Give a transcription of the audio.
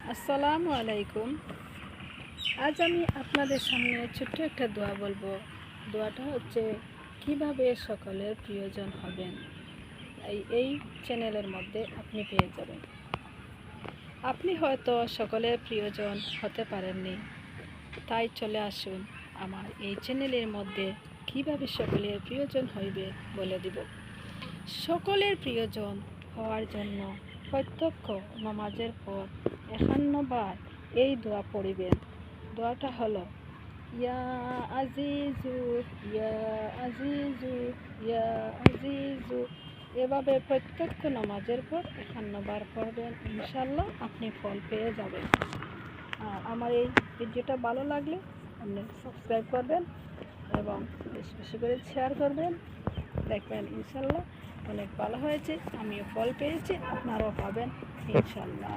আসসালামু আলাইকুম। আজ আমি আপনাদের সামনে ছোট্ট একটা দোয়া বলব। দোয়াটা হচ্ছে, কীভাবে সকলের প্রিয়জন হবেন? এই চ্যানেলের মধ্যে আপনি পেয়ে যাবেন। আপনি হয়তো সকলের প্রিয়জন হতে পারেননি। তাই চলে আসুন আমার এই চ্যানেলের মধ্যে কীভাবে সকলের প্রিয়জন হইবে? বলে দিব। সকলের প্রিয়জন হওয়ার জন্য প্রত্যক্ষ নামাজের পর একান্নবার এই দোয়া পড়িবেন। দোয়াটা হলো, ইয়া আজিজু ইয়া আজিজু ইয়া আজিজু। এভাবে প্রত্যক্ষ নামাজের পর একান্নবার পড়বেন। ইনশাল্লাহ আপনি ফল পেয়ে যাবেন। আর আমার এই ভিডিওটা ভালো লাগলে আপনি সাবস্ক্রাইব করবেন এবং বেশি বেশি করে শেয়ার করবেন। দেখবেন ইনশাল্লাহ। অনেক ভালো হয়েছে আমিও ফল পেয়েছি আপনারাও পাবেন ইনশাল্লাহ।